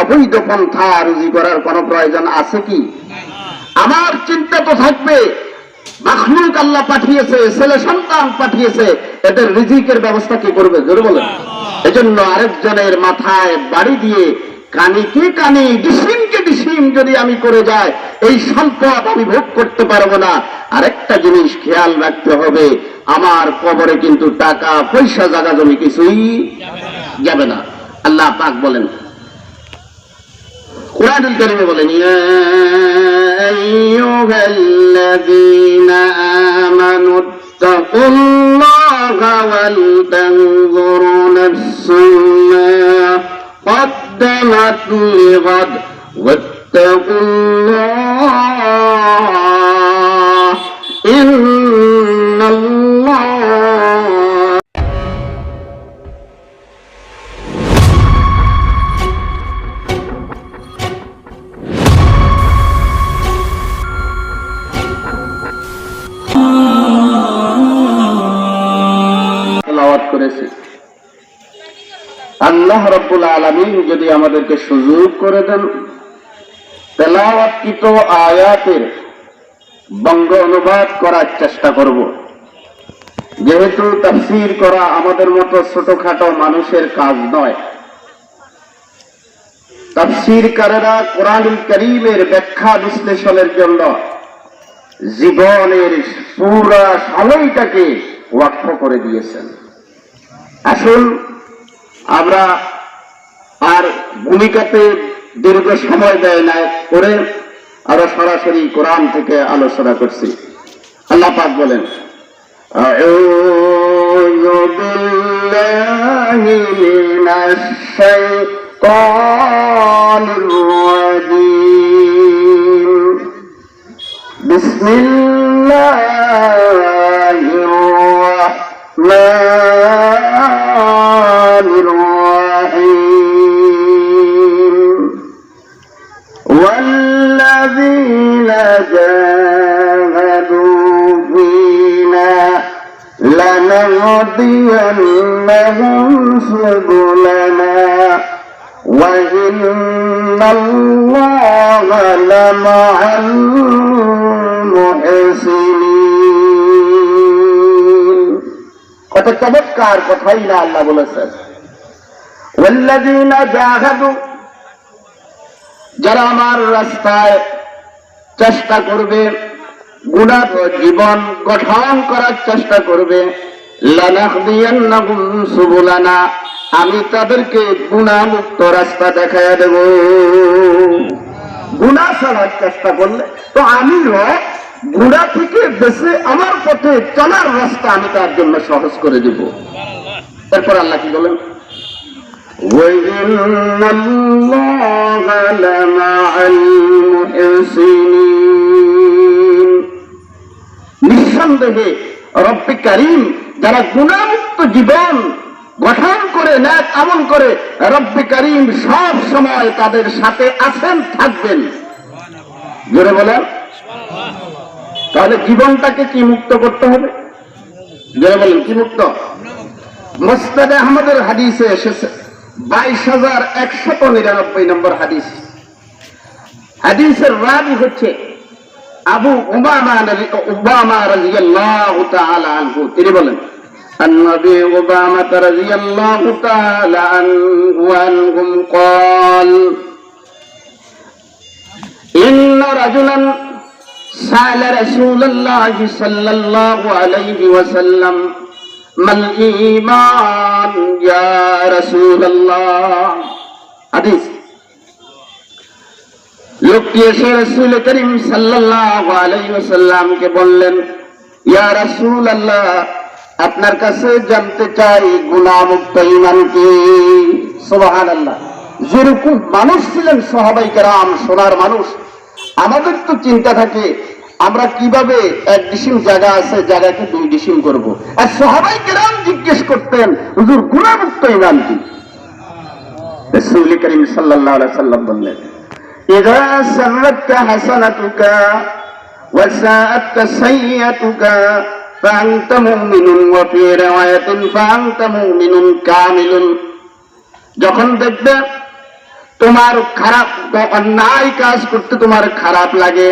অবৈধ পন্থা রুজি করার কোনো প্রয়োজন আছে কি? আমার চিন্তা তো থাকবে, মাখলুক আল্লাহ পাঠিয়েছে, ছেলে সন্তান পাঠিয়েছে, এদের রিজিকের ব্যবস্থা কি করবে? এজন্য আরেকজনের মাথায় বাড়ি দিয়ে ডিসিম যদি আমি করে যাই, এই সম্পদ আমি ভোগ করতে পারব না। আরেকটা জিনিস খেয়াল রাখতে হবে, আমার কবরে কিন্তু টাকা, পয়সা, জায়গা, জমি কিছুই যাবে না। আল্লাহ পাক বলেন কোরআনুল কারিমে বলেন ইয়া আইয়ুহাল্লাযীনা আমানু ইত্তাকুল্লাহা ওয়াল তানজুর নাফসুম মা قدمت لغد واتقوا الله إن الله আল্লাহ রব্বুল আলমিন যদি আমাদেরকে সুযোগ করে দেন, তেলাওয়াতকৃত আয়াতের বঙ্গ অনুবাদ করার চেষ্টা করব। যেহেতু তাফসির করা আমাদের মতো ছোটখাটো মানুষের কাজ নয়। তাফসিরকারেরা কোরআনুল করিমের ব্যাখ্যা বিশ্লেষণের জন্য জীবনের পুরা সময়টাকে ওয়াক্ফ করে দিয়েছেন। আসুন আমরা আর ভূমিকাতে দীর্ঘ সময় দেয় না করে আরো সরাসরি কোরআন থেকে আলোচনা করছি আল্লাহ পাক বলেন أعوذ بالله من الشيطان الرجيم بسم الله الرحمن لنهدينهم سبلنا وإن الله لمع المحسنين কত চমৎকার কথাই না আল্লাহ বলেছেন ওয়াল্লাযীনা জাহাদু যারা আমার রাস্তায় চেষ্টা করবে গুণা জীবন গঠন করার চেষ্টা করবে লানাহদিয়ান্নাহুম সুবুলানা আমি তাদেরকে গুণামুক্ত রাস্তা দেখায় দেব। গুণা ছাড়ার চেষ্টা করলে তো আমি গুড়া থেকে বেঁচে আমার পথে চলার রাস্তা আমি তার জন্য সহজ করে দেব। তারপর আল্লাহ কি বলেন? নিঃসন্দেহে রব্বি করিম যারা গুণামুক্ত জীবন গঠন করে, ন্যাক আমল করে, রব্বি করিম সব সময় তাদের সাথে আছেন, থাকবেন। জোরে বলেন। তাহলে জীবনটাকে কি মুক্ত করতে হবে? জোরে বলেন, কি মুক্ত? মোস্তাদে আহমদের হাদিসে এসেছে, বাইশ হাজার একশত নিরানব্বই নম্বর হাদিস। হাদিসের রাবি হচ্ছে আবু উবামা উবামা রাদিয়াল্লাহু তাআলা আনহু। তিনি বলেন عن ابي امامه رضي الله تعالى عنه عنهم قال ان رجلا سال رسول الله صلى الله عليه وسلم ما الايمان يا رسول الله حديث লোকটি এসে রসুল করিম সাল্লাহ আলাইসাল্লামকে বললেন ইয়া রসুল আল্লাহ আপনার কাছে জানতে চাই গুণামুক্ত ইমান কি সোবাহান আল্লাহ যেরকম মানুষ ছিলেন সহাবাই কেরাম সোনার মানুষ আমাদের তো চিন্তা থাকে আমরা কিভাবে এক ডিসিম জায়গা আছে জায়গাকে দুই ডিসিম করব। আর সহাবাই কেরাম জিজ্ঞেস করতেন হুজুর গুণামুক্ত ইমান কি রসুল করিম সাল্লাহ সাল্লাম বললেন إذا سرتك حسنتك وساءتك سيئتك فأنت مؤمن وفي رواية فأنت مؤمن كامل যখন দেখবে তোমার খারাপ অন্যায় কাজ করতে তোমার খারাপ লাগে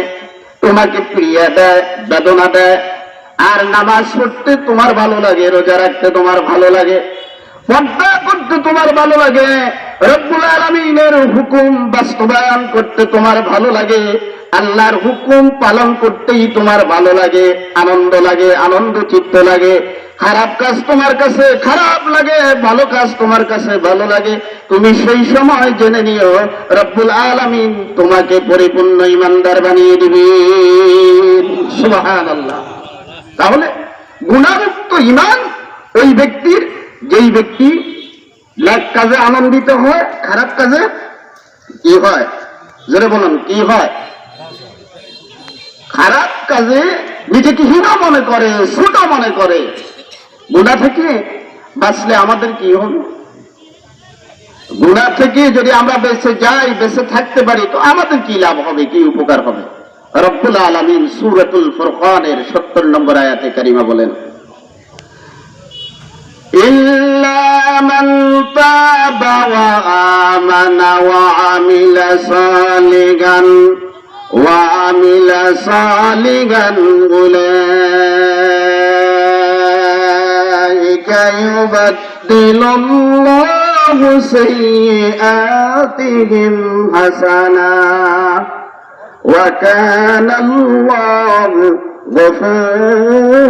তোমাকে প্রিয়া দেয় বেদনা দেয় আর নামাজ পড়তে তোমার ভালো লাগে রোজা রাখতে তোমার ভালো লাগে পর্দা করতে তোমার ভালো লাগে। রব্বুল আলমিনের হুকুম বাস্তবায়ন করতে তোমার ভালো লাগে। আল্লাহর হুকুম পালন করতেই তোমার ভালো লাগে। আনন্দ লাগে, আনন্দ চিত্ত লাগে। খারাপ কাজ তোমার কাছে খারাপ লাগে, ভালো কাজ তোমার কাছে ভালো লাগে। তুমি সেই সময় জেনে নিও, রব্বুল আলমিন তোমাকে পরিপূর্ণ ইমানদার বানিয়ে দিবে। সুবাহান আল্লাহ তাহলে গুণামুক্ত ইমান ওই ব্যক্তির যেই ব্যক্তি ন্যাক কাজে আনন্দিত হয়, খারাপ কাজে কি হয়? জোরে বলুন, কি হয়? খারাপ কাজে নিজেকে হীনা মনে করে, ছোট মনে করে। গুণা থেকে বাঁচলে আমাদের কি হবে? গুণা থেকে যদি আমরা বেঁচে যাই, বেঁচে থাকতে পারি, তো আমাদের কি লাভ হবে, কি উপকার হবে? রব্বুল আলমিন সুরতুল ফুরকানের সত্তর নম্বর আয়াতে কারিমা বলেন إلا من تاب وآمن وعمل صالحا وعمل صالحا أولئك يبدل الله سيئاتهم حسنا وكان الله غفورا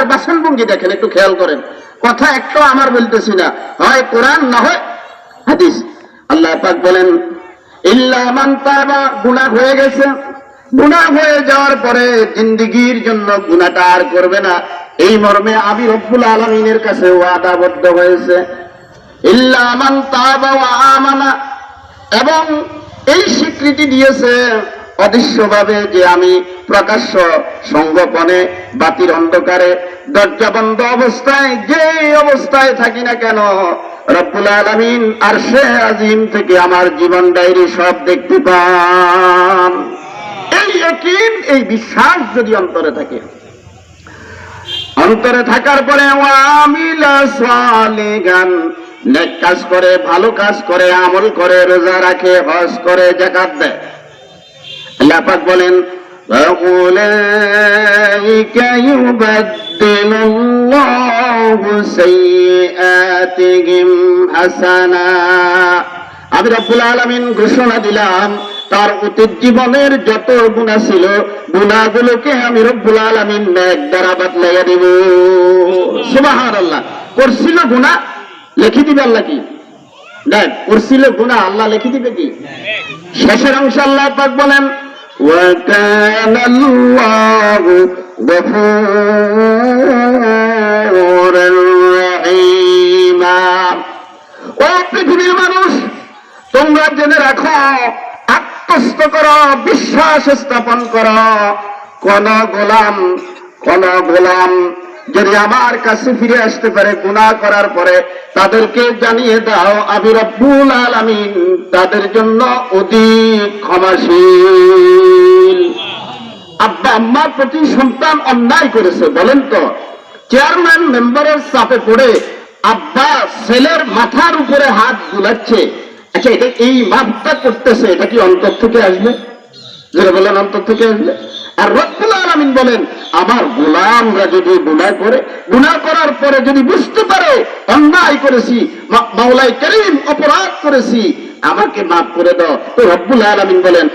আল্লাহর বাসনভঙ্গি দেখেন, একটু খেয়াল করেন। কথা একটু আমার বলতেছি না। হয় কোরআন, না হয় হাদিস। আল্লাহ পাক বলেন তাবা, গুনাহ হয়ে গেছে। গুনাহ হয়ে যাওয়ার পরে জন্য গুনাহটা আর করবে না। এই মর্মে আমি রব্বুল আলমিনের কাছে ওয়াদাবদ্ধ হয়েছে। ইল্লা মান তাবা ওয়া আমানা। এবং এই স্বীকৃতি দিয়েছে অদৃশ্যভাবে যে আমি প্রকাশ্য সঙ্গপনে বাতির অন্ধকারে দরজা বন্ধ অবস্থায় যে অবস্থায় থাকি না কেন, রব্বুল আলমিন আর সে আজিম থেকে আমার জীবন ডায়েরি সব দেখতে পান। এই একিন এই বিশ্বাস যদি অন্তরে থাকে। অন্তরে থাকার পরে সালিগান, নেক কাজ করে, ভালো কাজ করে, আমল করে, রোজা রাখে, হজ করে জাকাত দেয়। আল্লাহ পাক বলেন فأولئك يبدل الله سيئاتهم حسنا আমি রব্বুল আলমিন ঘোষণা দিলাম তার অতীত জীবনের যত গুণা ছিল গুণাগুলোকে আমি রব্বুল আলমিন ন্যাক দ্বারা বাতলাইয়া দিব সুবাহান আল্লাহ করছিল গুণা লিখি দিবে আল্লাহ কি দেখ করছিল গুণা আল্লাহ লিখি দিবে কি শেষের অংশ আল্লাহ পাক বলেন وكان الله غفورا رحيما ও পৃথিবীর মানুষ তোমরা জেনে রাখো আত্মস্থ করো বিশ্বাস স্থাপন করো কোন গোলাম কোন গোলাম যদি আমার কাছে ফিরে আসতে পারে, গুনাহ করার পরে তাদেরকে জানিয়ে দাও, আমি রব্বুল আলামিন তাদের জন্য অধিক ক্ষমাশীল। আব্বা আম্মার প্রতি সন্তান অন্যায় করেছে, বলেন তো। চেয়ারম্যান মেম্বারের চাপে পড়ে আব্বা ছেলের মাথার উপরে হাত বুলাচ্ছে। আচ্ছা এটা এই মাপটা করতেছে, এটা কি অন্তর থেকে আসবে? যেটা বলেন, অন্তর থেকে আসবে? আর রব্বুল আলামিন বলেন, আমার গোলামরা যদি গুনাহ করে, গুনাহ করার পরে যদি বুঝতে পারে, অন্যায় করেছি মাওলাই করিম অপরাধ করেছি, আমাকে মাফ করে দাও। তো রব্বুল আলামিন বলেন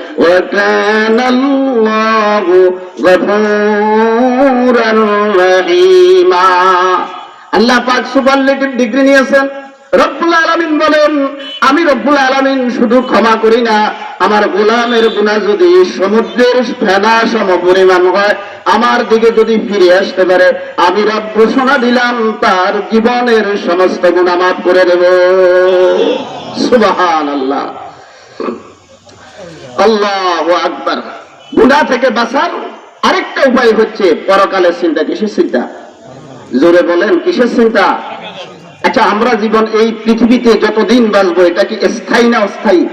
আল্লাহ পাক সুপারলেটিভ ডিগ্রি নিয়েছেন। রব্বুল আলামিন বলেন, আমি রব্বুল আলামিন শুধু ক্ষমা করি না, আমার গোলামের গুনাহ যদি সমুদ্রের ফেনা সম পরিমাণ হয়, আমার দিকে যদি ফিরে আসতে পারে, আমি রব ঘোষণা দিলাম, তার জীবনের সমস্ত গুনাহ মাফ করে দেব। সুবহান আল্লাহ আল্লাহ আকবার। গুনাহ থেকে বাঁচার আরেকটা উপায় হচ্ছে, পরকালের চিন্তা, কিসের চিন্তা? জোরে বলেন, কিসের চিন্তা? আচ্ছা আমরা জীবন এই পৃথিবীতে যতদিন বাঁচবো, এটা কি স্থায়ী না অস্থায়ী?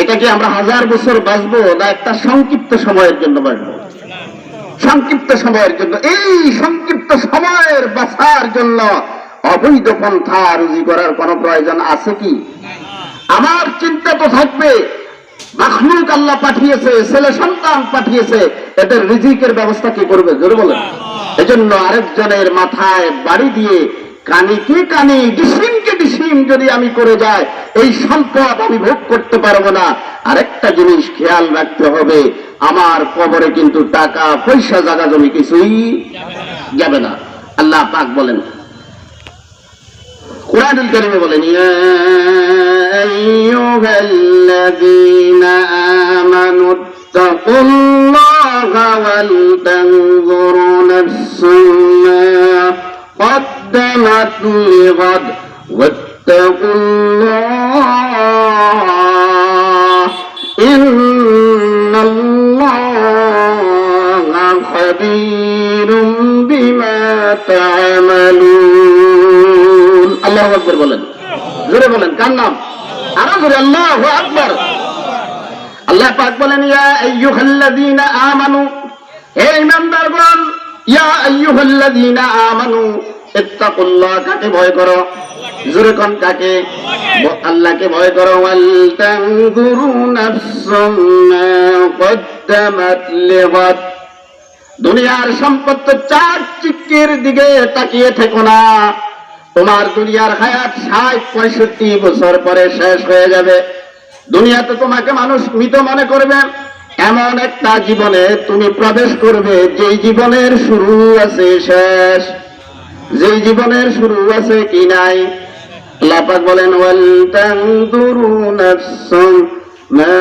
এটা কি আমরা হাজার বছর বাঁচবো, না একটা সংক্ষিপ্ত সময়ের জন্য বাঁচবো? সংক্ষিপ্ত সময়ের জন্য। এই সংক্ষিপ্ত সময়ের বাঁচার জন্য অবৈধ পন্থা রুজি করার কোন প্রয়োজন আছে কি? আমার চিন্তা তো থাকবে, মাখলুক আল্লাহ পাঠিয়েছে, ছেলে সন্তান পাঠিয়েছে, এদের রিজিকের ব্যবস্থা কি করবে? জোরে বলেন। এজন্য আরেকজনের মাথায় বাড়ি দিয়ে কানিকে কানি, ডিসিমকে ডিসিম যদি আমি করে যাই, এই সম্পদ আমি ভোগ করতে পারব না। আরেকটা জিনিস খেয়াল রাখতে হবে, আমার কবরে কিন্তু টাকা, পয়সা, জায়গা, জমি কিছুই যাবে না। আল্লাহ পাক বলেন, কোরআনুল কারিমে বলেন, ইয়া আইয়ুহাল্লাযীনা আমানু ইত্তাকুল্লাহা ওয়াল قدمت لغد واتقوا الله إن الله خبير بما تعملون আল্লাহ আকবর বলেন জোরে বলেন কার নাম আরো জোরে আল্লাহ আকবর আল্লাহ পাক বলেন ইয়া আইয়ুহাল্লাযীনা আমানু হে ইমানদারগণ ইয়া আইয়ুহাল্লাযীনা আমানু কাকে ভয় করো। জোরে কোন কাকে? আল্লাহকে ভয় করো। লিগাদ। দুনিয়ার সম্পদ চার চিক্কের দিকে তাকিয়ে থেকো না। তোমার দুনিয়ার হায়াত ষাট, পঁয়ষট্টি বছর পরে শেষ হয়ে যাবে। দুনিয়াতে তোমাকে মানুষ মৃত মনে করবে। এমন একটা জীবনে তুমি প্রবেশ করবে, যেই জীবনের শুরু আছে শেষ। যেই জীবনের শুরু আছে কি নাই? লাপাক বলেন ওয়াল তানদুরু নাফসুম মা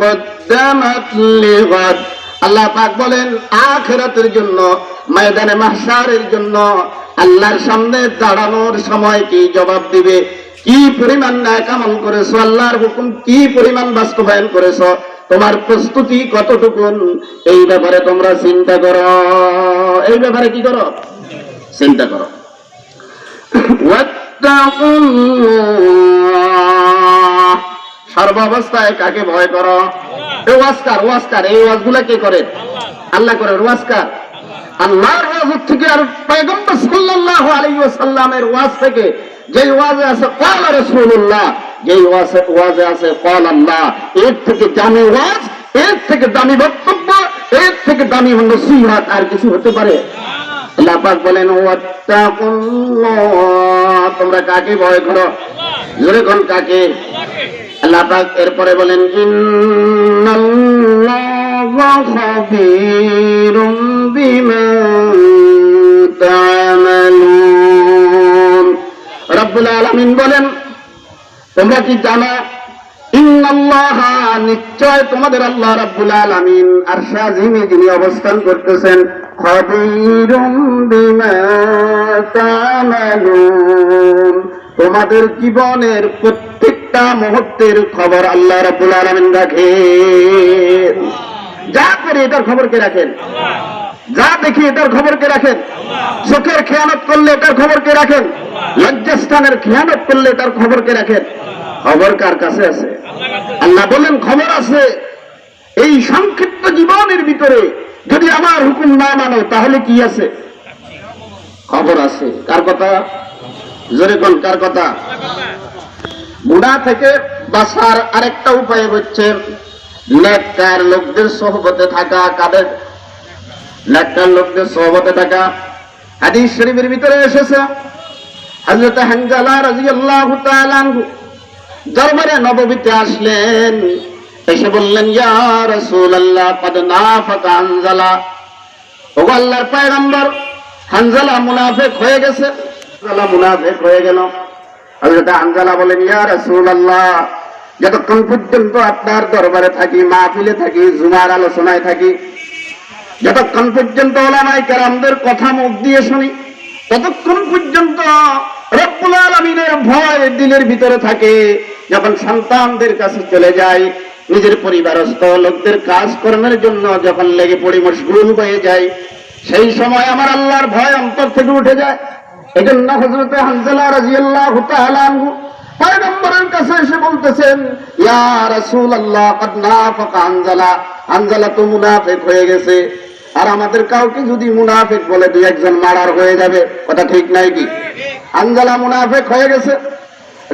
কদ্দামাত লিগাদ। আল্লাহ পাক বলেন, আখিরাতের জন্য, ময়দানে মাহশারের জন্য আল্লাহর সামনে দাঁড়ানোর সময় কি জবাব দিবে? কি পরিমাণ ন্যায় কামল করেছ? আল্লাহর হুকুম কি পরিমাণ বাস্তবায়ন করেছ? তোমার প্রস্তুতি কতটুকুন? এই ব্যাপারে তোমরা চিন্তা করো। এই ব্যাপারে কি করো? চিন্তা করো। সর্বাবস্থায় কাকে ভয় করো? ওয়াস্কার ওয়াস্কার এই ওয়াজগুলা কে করেন আল্লাহ করেন ওয়াস্কার আল্লাহর ওয়াজ থেকে আর পয়গম্বর সাল্লাল্লাহু আলাইহি ওয়াসাল্লামের ওয়াজ থেকে যে আছে রাসূলুল্লাহ যে আছে আল্লাহ এর থেকে দামি ওয়াজ, এর থেকে দামি বক্তব্য, এর থেকে দামি নসিহত আর কিছু হতে পারে। না আল্লাহ পাক বলেন তোমরা কাকে ভয় করো? জোরে কোন কাকে? আল্লাহ পাক এরপরে বলেন রব্বুল আলামিন বলেন, তোমরা কি জানো নিশ্চয় তোমাদের আল্লাহ রাব্বুল আলামিন আর শাহিমে যিনি অবস্থান করতেছেন তোমাদের জীবনের প্রত্যেকটা মুহূর্তের খবর আল্লাহ রাব্বুল আলামিন রাখেন। যা করে এটার খবর কে রাখেন? যা দেখি এটার খবর কে রাখেন? চোখের খেয়ানত করলে এটার খবর কে রাখেন? লজ্জাস্থানের খেয়ানত করলে এটার খবর কে রাখেন? খবর কার কাছে আছে? আল্লাহ বলেন, খবর আছে এই সংক্ষিপ্ত জীবনের ভিতরে। যদি আমার হুকুম না মানো, তাহলে কি আছে? খবর আছে। কার কথা? জোরে কোন, কার কথা? বুড়া থেকে বাসার আরেকটা উপায় হচ্ছে, নেককার লোকদের সহবতে থাকা কাদের? নেককার লোকদের সহবতে থাকা। হাদিস শরীফের ভিতরে এসেছে, হযরত হানজালা রাদিয়াল্লাহু তাআলা দরবারে নববীতে আসলেন। এসে বললেন, ইয়া রাসূলুল্লাহ, কদ নাফাকা হানজালা ওগো আল্লাহর পয়গম্বর হানজালা মুনাফিক হয়ে গেছে। হানজালা হয়ে গেল। হযরত হানজালা বলেন, ইয়া রাসূলুল্লাহ, যতক্ষণ পর্যন্ত আপনার দরবারে থাকি, মাহফিলে থাকি, জুমার আলোচনায় থাকি, যতক্ষণ পর্যন্ত ওলামাই কেরামদের কথা মুখ দিয়ে শুনি, ততক্ষণ পর্যন্ত রব্বুল আলমিনের ভয় দিলের ভিতরে থাকে। যখন সন্তানদের কাছে চলে যায় নিজের পরিবারস্থ লোকদের কাজ কর্মের জন্য যখন লেগে পড়ি মশগুল হয়ে যায়, সেই সময় আমার আল্লাহর ভয় অন্তর থেকে উঠে যায়। এই জন্য হজরতে হানজালা রাজিয়াল্লাহু বলতেছেন রাসূলুল্লাহ, কদ তো হয়ে গেছে। আর আমাদের কাউকে যদি মুনাফেক বলে দুই একজন মারার হয়ে যাবে, কথা ঠিক নাই কি? মুনাফেক হয়ে গেছে।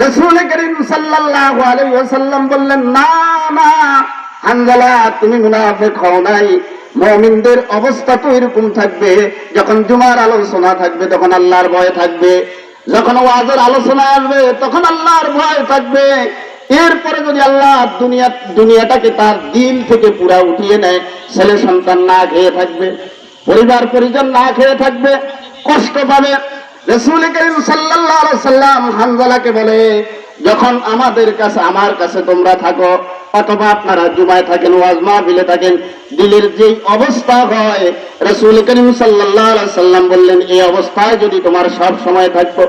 রসুল করিম সাল্লাল্লাহু বললেন, না না হানজালা তুমি মুনাফেক হও নাই। মুমিনদের অবস্থা তো এরকম থাকবে, যখন জুমার আলোচনা থাকবে, তখন আল্লাহর ভয় থাকবে। যখন ওয়াজের আলোচনা আসবে, তখন আল্লাহর ভয় থাকবে। এরপরে যদি আল্লাহ দুনিয়া, দুনিয়াটাকে তার দিল থেকে পুরা উঠিয়ে নেয়, ছেলে সন্তান না খেয়ে থাকবে পরিবার পরিজন না খেয়ে থাকবে, কষ্ট পাবে রসুল করিম আলাইহি সাল্লাম হানজালাকে বলে, যখন আমাদের কাছে আমার কাছে তোমরা থাকো, অথবা আপনারা জুমায় থাকেন, ওয়াজ মাহফিলে থাকেন, দিলের যে অবস্থা হয়, রসুল করিম আলাইহি সাল্লাম বললেন এই অবস্থায় যদি তোমার সব সময় থাকতো,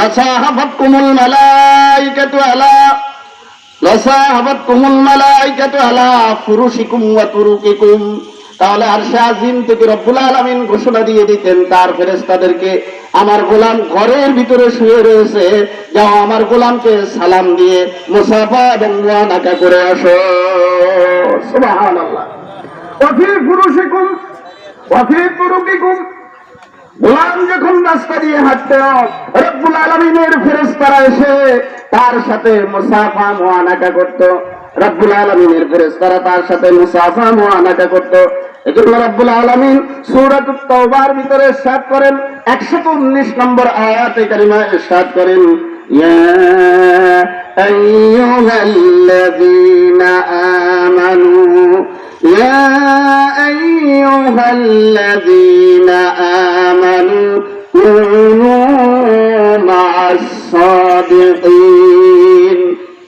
লাসাহাবাতকুমুল মালাইকাতু আলা, লাসাহাবাতকুমুল মালাইকাতু আলা ফুরুশিকুম ওয়া তুরুকিকুম। তাহলে আর আজিম থেকে রব্বুল আলামিন ঘোষণা দিয়ে দিতেন, তার ফেরেশতাদেরকে, আমার গোলাম ঘরের ভিতরে শুয়ে রয়েছে, যাও আমার গোলামকে সালাম দিয়ে মুসাফা এবং মুয়ানাকা করে আসো। রব্বুল আলমিনের ফেরেস্তারা তার সাথে মুসাফা মোয়ানাকা করত। এজন্য রব্বুল আলমিন সুরাত তওবার ভিতরে ইরশাদ করেন একশত উনিশ নম্বর আয়াতে কারিমা ইরশাদ করেন ইয়া আইয়ুহাল্লাযীনা আমানু يا أيها الذين آمنوا كونوا مع الصادقين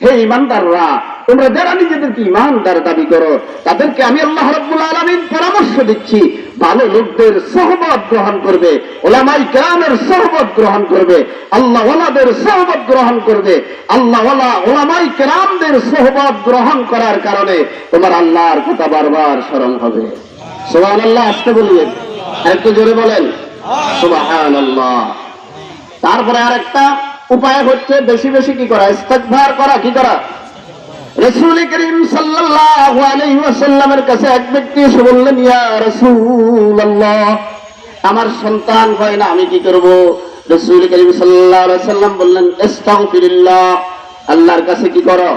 হে ইমানদাররা তোমরা যারা নিজেদেরকে ইমানদার দাবি করো, তাদেরকে আমি আল্লাহ রাব্বুল আলামিন পরামর্শ দিচ্ছি, ভালো লোকদের সহবত গ্রহণ করবে, ওলামাই কেরামের সহবত গ্রহণ করবে, আল্লাহ ওলাদের সহবত গ্রহণ করবে, আল্লাহ ওলা ওলামাই কেরামদের সহবত গ্রহণ করার কারণে তোমার আল্লাহর কথা বারবার স্মরণ হবে। সোহান আল্লাহ আসতে বলিয়ে। একটু জোরে বলেন। সুবাহান আল্লাহ তারপরে আরেকটা উপায় হচ্ছে, বেশি বেশি কি করা? ইস্তেকভার করা, কি করা? রসুল কাছে এক বললেন আমার সন্তান হয় না, আমি কি করব? রসুল করিম সাল্লাম বললেন আল্লাহর কাছে কি করো?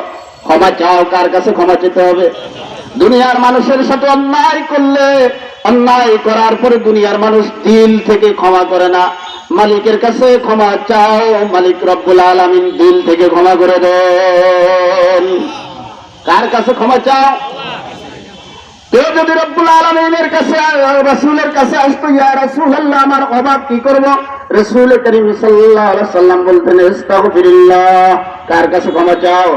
ক্ষমা চাও, কার কাছে ক্ষমা চেতে হবে? দুনিয়ার মানুষের সাথে অন্যায় করলে, অন্যায় করার পরে দুনিয়ার মানুষ দিল থেকে ক্ষমা করে না। মালিকের কাছে ক্ষমা চাও, মালিক রব্বুল আলামিন দিল থেকে ক্ষমা করে দেন। কার কাছে ক্ষমা চাও কেউ যদি রব্বুল আলমিনের কাছে রসুলের কাছে আসতো ইয়া রসুল আল্লাহ আমার অবাক কি করবো রসুল করিম সাল্লাহ সাল্লাম বলতেন ইস্তাগফিরুল্লাহ কার কাছে ক্ষমা চাও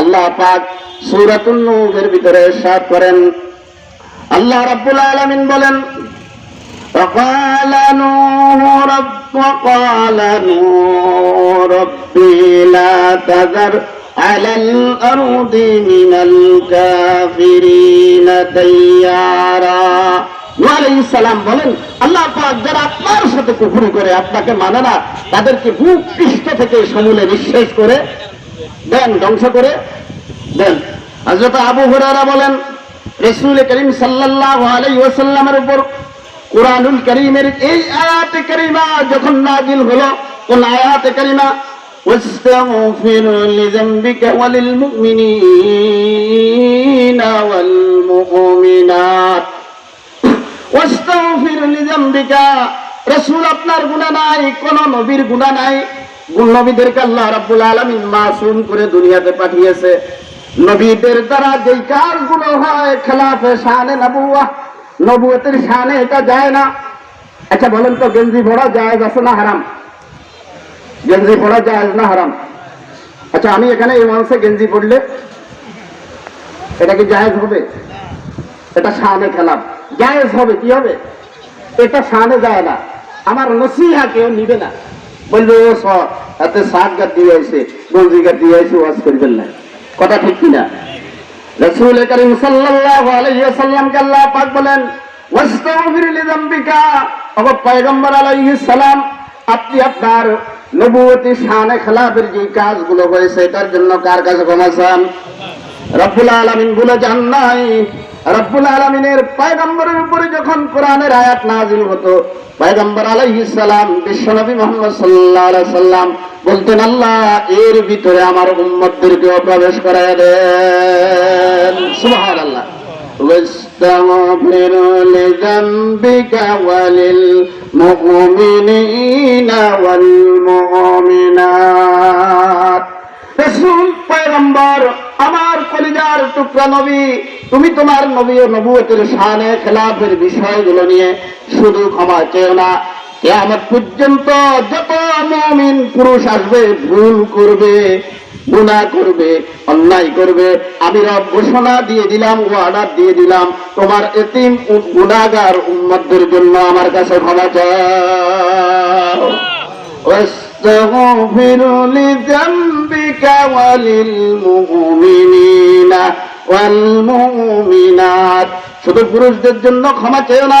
আল্লাহ পাক সূরাতুন নূরের ভিতরে ইরশাদ করেন আল্লাহ রাব্বুল আলামিন বলেন وقال نوح رب وقال نوح ربي لا تذر على الأرض من الكافرين ديارا সালাম বলেন আল্লাহ পাক যারা আপনার সাথে কুফরি করে আপনাকে মানে না তাদেরকে বুক পৃষ্ঠ থেকে সমূলে নিঃশেষ করে দেন ধ্বংস করে দেন হযরত আবু হুরায়রা বলেন রাসূল করিম সাল্লাল্লাহু আলাইহি ওয়াসাল্লামের উপর কোরআনুল করিমের এই আয়াতে করিমা যখন নাজিল হলো কোন আয়াতে করিমা واستغفر لذنبك وللمؤمنين والمؤمنات واستغفر لذنبك রসুল আপনার গুণা নাই কোন নবীর গুণা নাই নবীদেরকে আল্লাহ রাব্বুল আলামিন মাসুম করে দুনিয়াতে পাঠিয়েছে নবীদের দ্বারা যেই কাজগুলো হয় খেলাফে শানে নবুয়া নবুয়তের শানে এটা যায় না আচ্ছা বলেন তো গেঞ্জি পড়া যায় আছে না হারাম গেঞ্জি পড়া যায় না হারাম। আচ্ছা আমি এখানে এই মানুষে গেঞ্জি পড়লে এটা কি জায়েজ হবে? এটা শানে খেলাফ জায়েজ হবে, কি হবে? এটা শানে যায় না। আমার নসিহা কেউ নিবে না। বলবে, ও সর এতে শাক দিয়ে আইসে গঞ্জি গাছ দিয়ে আইসে ওয়াজ করবেন না। কথা ঠিক কিনা? রসুল করিম পাক বলেন, ওয়াস্তাগফির লিযামবিকা ও পয়গম্বর আলাইহিস সালাম, আপনি আপনার নবুয়তি শানে খেলাফের যে কাজগুলো হয়েছে এটার জন্য কার কাছে ক্ষমা চান রব্বুল আলামিন বলে যান নাই রব্বুল আলমিনের পায়গম্বরের উপরে যখন কোরআনের আয়াত নাজিল হতো পায়গম্বর আলাইহিস সালাম বিশ্বনবী মোহাম্মদ সাল্লাল্লাহু আলাইহি সাল্লাম বলতেন আল্লাহ এর ভিতরে আমার উম্মতদেরকেও প্রবেশ করায় দেন সুবহানাল্লাহ واستغفر لذنبك وللمؤمنين والمؤمنات রসুল পয়গম্বর আমার কলিজার টুকরা নবী তুমি তোমার নবী ও নবুয়তের শানে খেলাফের বিষয়গুলো নিয়ে শুধু ক্ষমা চেও না কেয়ামত পর্যন্ত যত মমিন পুরুষ আসবে ভুল করবে গুণা করবে অন্যায় করবে আমি রব ঘোষণা দিয়ে দিলাম ওয়ার্ডার দিয়ে দিলাম তোমার এতিম গুণাগার উম্মতদের জন্য আমার কাছে ক্ষমা চাও واستغفر لذنبك وللمؤمنين والمؤمنات শুধু পুরুষদের জন্য ক্ষমা চেয়েও না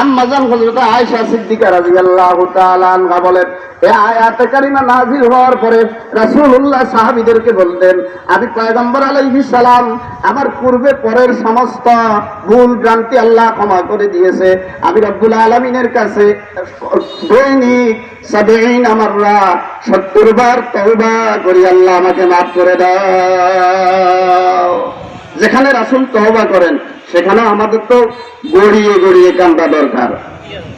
আম্মাজান হযরত আয়েশা সিদ্দিকা রাদিয়াল্লাহু তাআলা আনহা বলেন এই কারিমা নাযিল হওয়ার পরে রাসূলুল্লাহ সাহাবীদেরকে বলতেন, আমি পয়গম্বর সালাম, আমার পূর্বে পরের সমস্ত ভুল ভ্রান্তি আল্লাহ ক্ষমা করে দিয়েছে। আমি রব্বুল আলামিনের কাছে দৈনিক আমাররা সত্তর বার তওবা করি, আল্লাহ আমাকে মাফ করে দাও। যেখানে রাসূল তওবা করেন সেখানে আমাদের তো গড়িয়ে গড়িয়ে কান্দা দরকার।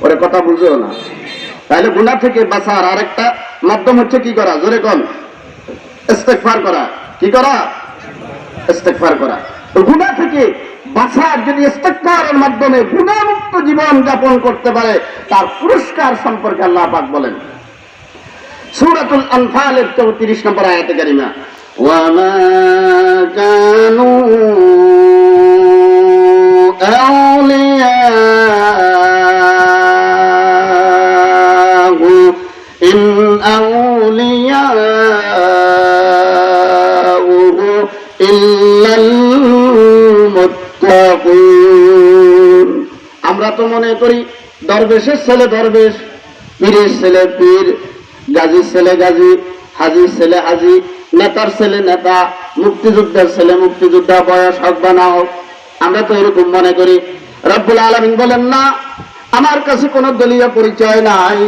ওরে কথা বুঝো না। তাহলে গুনাহ থেকে বাঁচার আরেকটা মাধ্যম হচ্ছে কি করা? জোরে কম ইস্তেগফার করা। কি করা? ইস্তেগফার করা। তো গুনাহ থেকে বাঁচার যদি ইস্তেগফারের মাধ্যমে গুনাহমুক্ত জীবন যাপন করতে পারে, তার পুরস্কার সম্পর্কে আল্লাহ পাক বলেন। সূরাতুল আনফালের 34 নম্বর আয়াতে কারিমা ওয়ামা কানু أولياءه إن أولياءه إلا المتقون আমরা তো মনে করি দরবেশের ছেলে দরবেশ পীরের ছেলে পীর গাজীর ছেলে গাজী হাজির ছেলে হাজি নেতার ছেলে নেতা মুক্তিযোদ্ধার ছেলে মুক্তিযোদ্ধা বয়স হোক বা না হোক আমরা তো এরকম মনে করি, রব্বুল আলমিন বলেন, না, আমার কাছে কোনো দলীয় পরিচয় নাই।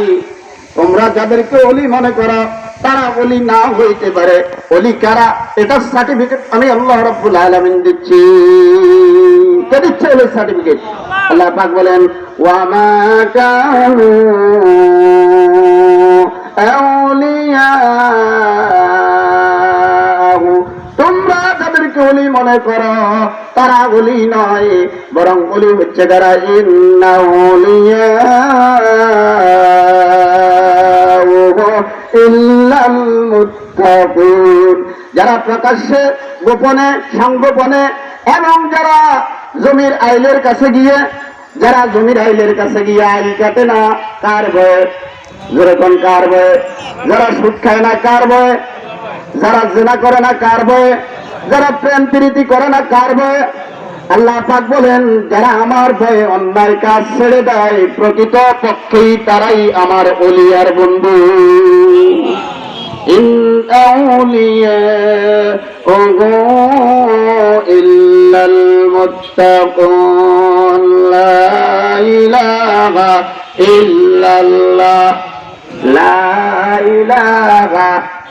তোমরা যাদেরকে অলি মনে করো, তারা অলি না হইতে পারে। অলি কারা? এটার সার্টিফিকেট আমি আল্লাহ রব্বুল আলমিন দিচ্ছি। কে দিচ্ছে অলির সার্টিফিকেট আল্লাহ পাক বলেন ওয়ামা কানু যাদেরকে অলি মনে করো, তারা অলি নয়, বরং অলি হচ্ছে যারা ইন্না যারা প্রকাশ্যে, গোপনে, সংগোপনে, এবং যারা জমির আইলের কাছে গিয়ে, যারা জমির আইলের কাছে গিয়ে আইল কাটে না, কার ভয়ে? যেরকম কার ভয়ে? যারা সুদ খায় না, কার ভয়ে? যারা জেনা করে না কার বয়ে যারা প্রেম প্রীতি করে না কার বয়ে আল্লাহ পাক বলেন, যারা আমার ভয়ে অন্যায় কাজ ছেড়ে দেয়, প্রকৃত পক্ষেই তারাই আমার অলিয়ার বন্ধু। ইল্লাল্লাহ।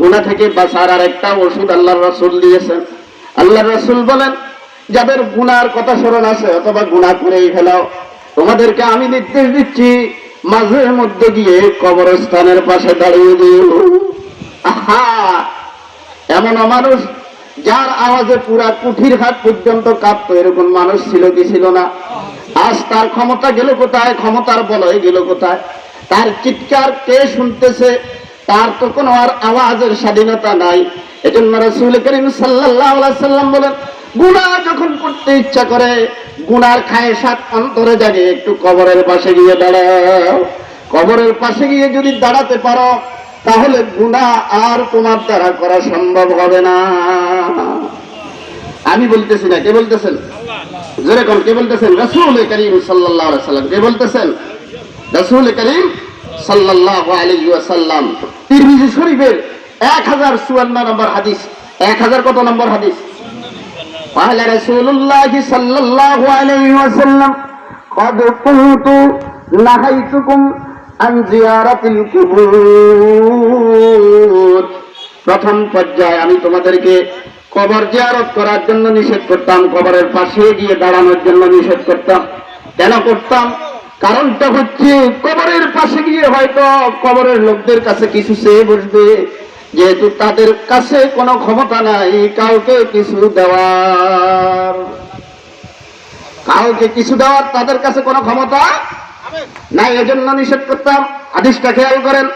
গুনাহ থেকে বাঁচার আর একটা ওষুধ আল্লাহর রাসূল দিয়েছেন আল্লাহর রাসূল বলেন, যাদের গুনার কথা স্মরণ আছে, অথবা গুনাহ করেই ফেলাও। তোমাদেরকে আমি নির্দেশ দিচ্ছি মাঝে মধ্যে গিয়ে কবরস্থানের পাশে দাঁড়িয়ে দিও। আহা! এমন মানুষ যার আওয়াজে পুরা কুঠির হাত পর্যন্ত কাঁপতো, এরকম মানুষ ছিল কি ছিল না? আজ তার ক্ষমতা গেল কোথায়? ক্ষমতার বলয় গেল কোথায়? তার চিৎকার কে শুনতেছে? তার তো কোনো আর আওয়াজের স্বাধীনতা নাই। এজন্য রসুল করিম সাল্লাম বলেন, গুণা যখন করতে ইচ্ছা করে, গুনার খায় সাত অন্তরে জাগে, একটু কবরের পাশে গিয়ে দাঁড়াও। কবরের পাশে গিয়ে যদি দাঁড়াতে পারো, তাহলে গুণা আর তোমার দ্বারা করা সম্ভব হবে না। আমি বলতেছি না, কে বলতেছেন? যেরকম কে বলতেছেন? রসুল করিম সাল্লাহ সাল্লাম কে বলতেছেন? রসুল করিম সাল্লাহ আলী ওয়াসাল্লাম তিরমিজি শরীফের এক হাজার চুয়ান্ন নম্বর হাদিস এক হাজার কত নম্বর হাদিস قال رسول الله صلى الله عليه وسلم قد كنت نهيتكم عن زيارة القبور প্রথম পর্যায়ে আমি তোমাদেরকে কবর জিয়ারত করার জন্য নিষেধ করতাম কবরের পাশে গিয়ে দাঁড়ানোর জন্য নিষেধ করতাম কেন করতাম কারণটা হচ্ছে কবরের পাশে গিয়ে হয়তো কবরের লোকদের কাছে কিছু চেয়ে বসবে, যেহেতু তাদের কাছে কোনো ক্ষমতা নাই, কাউকে কিছু দেওয়ার। কাউকে কিছু দেওয়ার তাদের কাছে কোনো ক্ষমতা নাই, এজন্য নিষেধ করতাম। আদিশটা খেয়াল করেন।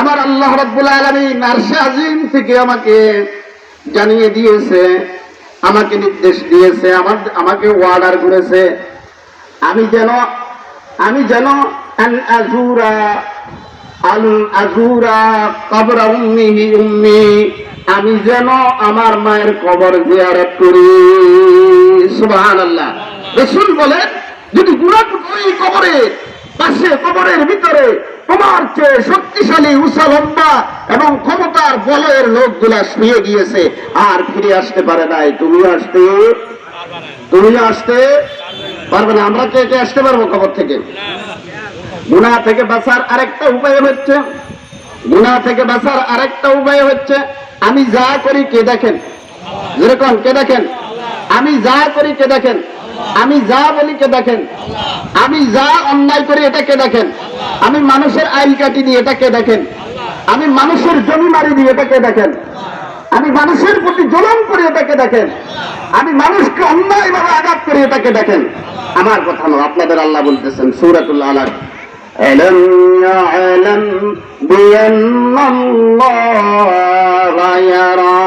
আমার আল্লাহ রাব্বুল আলামিন আরশে আজিম থেকে আমাকে জানিয়ে দিয়েছে আমাকে নির্দেশ দিয়েছে, আমার আমাকে অর্ডার করেছে। আমি যেন আমি যেন আজুরা আমি যেন আমার মায়ের কবর জিয়ারত করি। সুবহানাল্লাহ। রাসূল বলেন, যদি গুনাহ ওই কবরে, পাশে কবরের ভিতরে তোমার চেয়ে শক্তিশালী উষা লম্বা এবং ক্ষমতার বলয়ের লোকগুলা শুয়ে গিয়েছে। আর ফিরে আসতে পারে নাই। তুমি আসতে? তুমি আসতে? পারবে না। আমরা কে কে আসতে পারব কবর থেকে? গুণা থেকে বাঁচার আরেকটা উপায় হচ্ছে। গুণা থেকে বাঁচার আরেকটা উপায় হচ্ছে, আমি যা করি কে দেখেন? যেরকম কে দেখেন? আমি যা করি কে দেখেন? আমি যা বলি কে দেখেন আমি যা অন্যায় করি এটা কে দেখেন আমি মানুষের আইল কাটি দিই এটা কে দেখেন আমি মানুষের জমি মারি দিই এটা কে দেখেন আমি মানুষের প্রতি জলন করি এটাকে দেখেন আমি মানুষকে অন্যায় ভাবে আঘাত করি এটাকে দেখেন আমার কথা নয় আপনাদের আল্লাহ বলতেছেন সুরাতুল আলাক ألم يعلم بأن الله يرى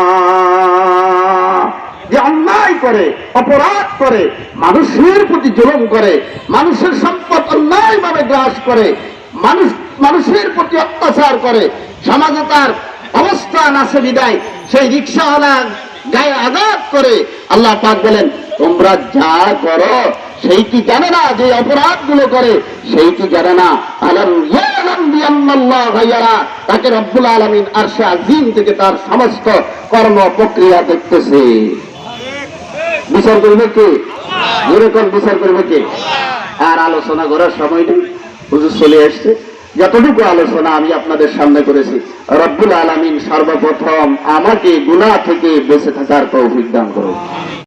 যে অন্যায় করে অপরাধ করে মানুষের প্রতি জুলুম করে, মানুষের সম্পদ অন্যায় ভাবে গ্রাস করে, মানুষ মানুষের প্রতি অত্যাচার করে, সমাজে তার অবস্থান আছে বিদায়, সেই রিক্সাওয়ালা গায়ে আঘাত করে আল্লাহ পাক বলেন, তোমরা যা করো সেই কি জানে না যে অপরাধগুলো করে সেই কি জানে না। তাকে রব্বুল আলামিন আরশে আজিম থেকে তার সমস্ত কর্ম প্রক্রিয়া দেখতেছে। বিচার করবে কে? যেরকম বিচার করবে কে? আর আলোচনা করার সময় নেই। হুজুর চলে আসছে। যতটুকু আলোচনা আমি আপনাদের সামনে করেছি, রব্বুল আলমিন সর্বপ্রথম আমাকে গুণা থেকে বেঁচে থাকার তৌফিক দান করুন।